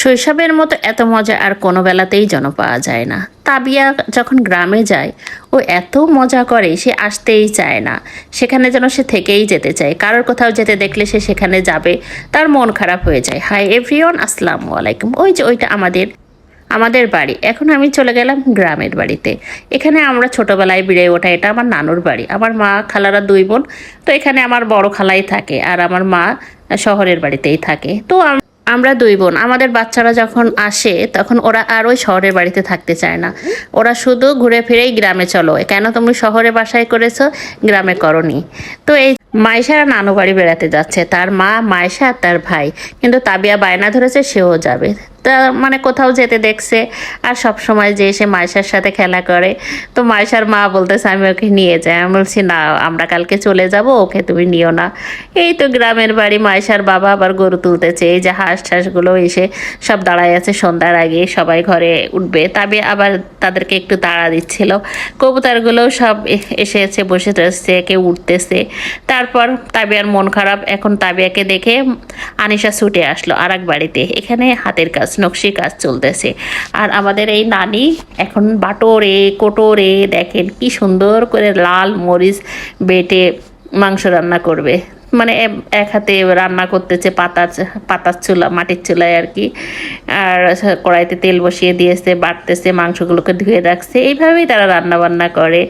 শৈশবের মতো এত মজা আর কোনো বেলাতেই যেন পাওয়া যায় না। তাবিয়া যখন গ্রামে যায়, ও এত মজা করে সে আসতেই চায় না। সেখানে যেন সে থেকেই যেতে চায়। কারোর কোথাও যেতে দেখলে সে সেখানে যাবে, তার মন খারাপ হয়ে যায়। হাই এভরিওয়ান, আসসালামু আলাইকুম। ওই যে ওইটা আমাদের আমাদের বাড়ি। এখন আমি চলে গেলাম গ্রামের বাড়িতে। এখানে আমরা ছোটোবেলায় বেড়ে ওঠা, এটা আমার নানুর বাড়ি। আমার মা, খালারা দুই বোন। তো এখানে আমার বড় খালাই থাকে আর আমার মা শহরের বাড়িতেই থাকে। তো আমরা দুই বোন। আমাদের বাচ্চারা যখন আসে, তখন ওরা আর ওই শহরের বাড়িতে থাকতে চায় না। ওরা শুধু ঘুরে ফিরেই গ্রামে চলো। কেন তুমি শহরে বাসায় করেছ? গ্রামে করনি। তো এই মায়েশারা নানু বাড়ি বেড়াতে যাচ্ছে। তার মা মায়েশা আর তার ভাই। কিন্তু তাবিয়া বায়না ধরেছে, সেও যাবে। মানে কোথাও যেতে দেখছে। আর সব সময় যে এসে মাইশার সাথে খেলা করে। তো মাইশার মা বলতেছে, আমি ওকে নিয়ে যাই। আমি বলছি, না, আমরা কালকে চলে যাব, ওকে তুমি নিও না। এই তো গ্রামের বাড়ি মাইশার বাবা আবার গরু তুলতেছে। এই যে হাঁস ঠাসগুলো এসে সব দাঁড়ায় আছে সন্ধ্যার আগে, সবাই ঘরে উঠবে। তবে আবার তাদেরকে একটু তাড়া দিচ্ছিল। কবুতরগুলোও সব এসেছে বসে রয়েছে কেউ উঠতেছে। তারপর তাবিয়ার মন খারাপ। এখন তাবিয়াকে দেখে আনিশা ছুটে আসলো আর এক বাড়িতে। এখানে হাতের কাজ, নকশি কাজ চলতেছে। আর আমাদের এই নানি এখন বাটোরে, কোটোরে দেখেন কি সুন্দর করে লাল মরিচ বেটে মাংস রান্না করবে। মানে এক হাতে রান্না করতেছে পাতার পাতার চুলা, মাটির চুলায় আর কি। আর কড়াইতে তেল বসিয়ে দিয়েছে, বাটতেছে, মাংসগুলোকে ধুয়ে রাখছে। এইভাবেই তারা রান্না বান্না করে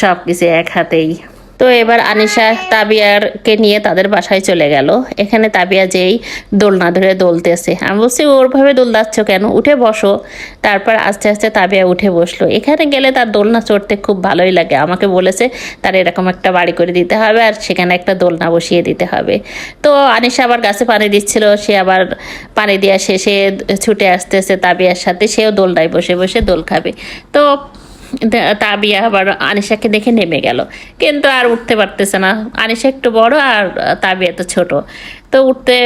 সব কিছু এক হাতেই। তো এবার আনিশা তাবিয়ারকে নিয়ে তাদের বাসায় চলে গেল। এখানে তাবিয়া যেই দোলনা ধরে দোলতেছে। আমি বলছি, ওরভাবে দোলদাচ্ছ কেন? উঠে বসো। তারপর আস্তে আস্তে তাবিয়া উঠে বসল। এখানে গেলে তার দোলনা চড়তে খুব ভালোই লাগে। আমাকে বলেছে, তার এরকম একটা বাড়ি করে দিতে হবে আর সেখানে একটা দোলনা বসিয়ে দিতে হবে। তো আনিশা আবার গাছে পানি দিচ্ছিল। সে আবার পানি দেওয়া শেষে ছুটে আসতেছে তাবিয়ার সাথে। সেও দোলনায় বসে বসে দোল খাবে। তো তা- তাবিয়া আবার আনিশাকে দেখে নেমে গেল। কিন্তু আর উঠতে পারতেছে না। আনিশা একটু বড় আর তাবিয়া তো ছোট। তো উঠতে,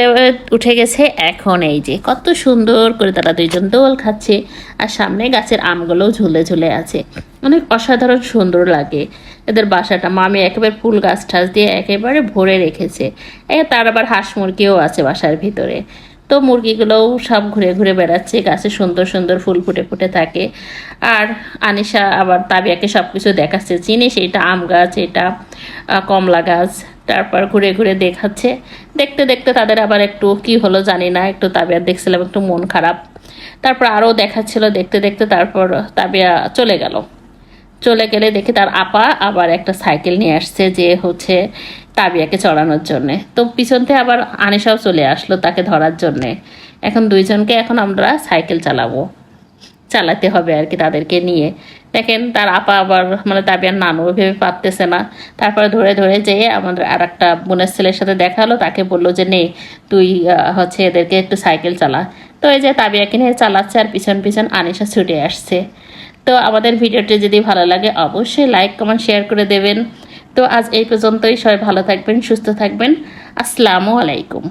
উঠে গেছে এখন এই যে কত সুন্দর করে তারা দুইজন দোল খাচ্ছে আর সামনে গাছের আমগুলোও ঝুলে ঝুলে আছে। অনেক অসাধারণ সুন্দর লাগে। এদের বাসাটা মামি একেবারে ফুল গাছ ঠাস দিয়ে একেবারে ভরে রেখেছে। এ তার আবার হাঁস মুরগিও আছে বাসার ভিতরে। তো মুরগিগুলোও সব ঘুরে ঘুরে বেড়াচ্ছে, গাছে সুন্দর সুন্দর ফুল ফুটে ফুটে থাকে। আর আনিশা আবার তাবিয়াকে সব কিছু দেখাচ্ছে, চিনি এটা আম গাছ, এটা কমলা গাছ, তারপর ঘুরে ঘুরে দেখাচ্ছে। দেখতে দেখতে তাদের আবার একটু কি হলো জানি না, একটু তাবিয়া দেখছিলাম, একটু মন খারাপ। তারপর আরও দেখাচ্ছিল, দেখতে দেখতে তারপর তাবিয়া চলে গেল। চলে গেলে দেখি তার আপা আবার একটা সাইকেল নিয়ে আসছে যে হচ্ছে তাবিয়াকে চড়ানোর জন্যে। তো পিছন থেকে আবার আনিসাও চলে আসলো তাকে ধরার জন্যে। এখন দুইজনকে এখন আমরা সাইকেল চালাবো। চালাতে হবে আর কি তাদেরকে নিয়ে। দেখেন তার আপা আবার মানে তাবিয়ার নানু ভেবে পারতেছে না। তারপরে ধরে ধরে যেয়ে আমাদের আর একটা বোনের ছেলের সাথে দেখা হলো, তাকে বলল যে, নে, তুই হচ্ছে এদেরকে একটু সাইকেল চালা। তো এই যে তাবিয়াকে নিয়ে চালাচ্ছে আর পিছন পিছন আনিসা ছুটে আসছে। তো আমাদের ভিডিওটি যদি ভালো লাগে, অবশ্যই লাইক কমেন্ট শেয়ার করে দেবেন। তো আজ এই পর্যন্তই। সবাই ভালো থাকবেন, সুস্থ থাকবেন। আসসালামু আলাইকুম।